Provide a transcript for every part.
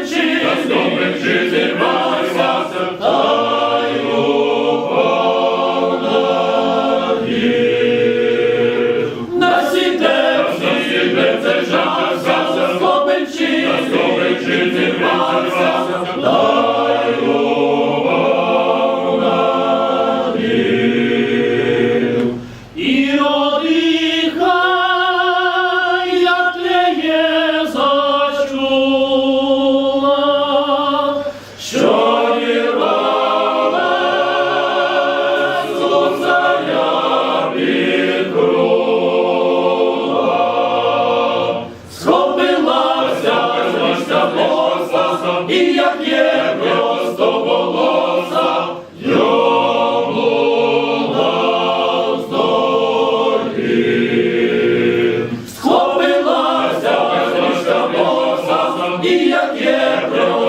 Domenici! Das Domenici! Схопилася, і як є про.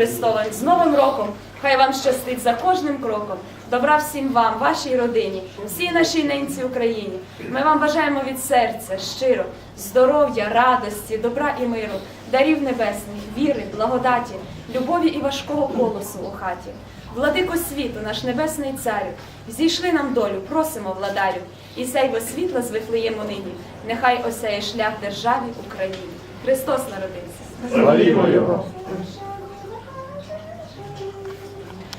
Христовим, з Новим роком! Хай вам щастить за кожним кроком. Добра всім вам, вашій родині, всій нашій ненці Україні. Ми вам бажаємо від серця щиро здоров'я, радості, добра і миру, дарів небесних, віри, благодаті, любові і важкого колосу у хаті. Владико світу, наш небесний царю, зійшли нам долю, просимо владарю, і сяйво світла з нині, нехай осяє шлях державі Україні. Христос народився. Славімо Його!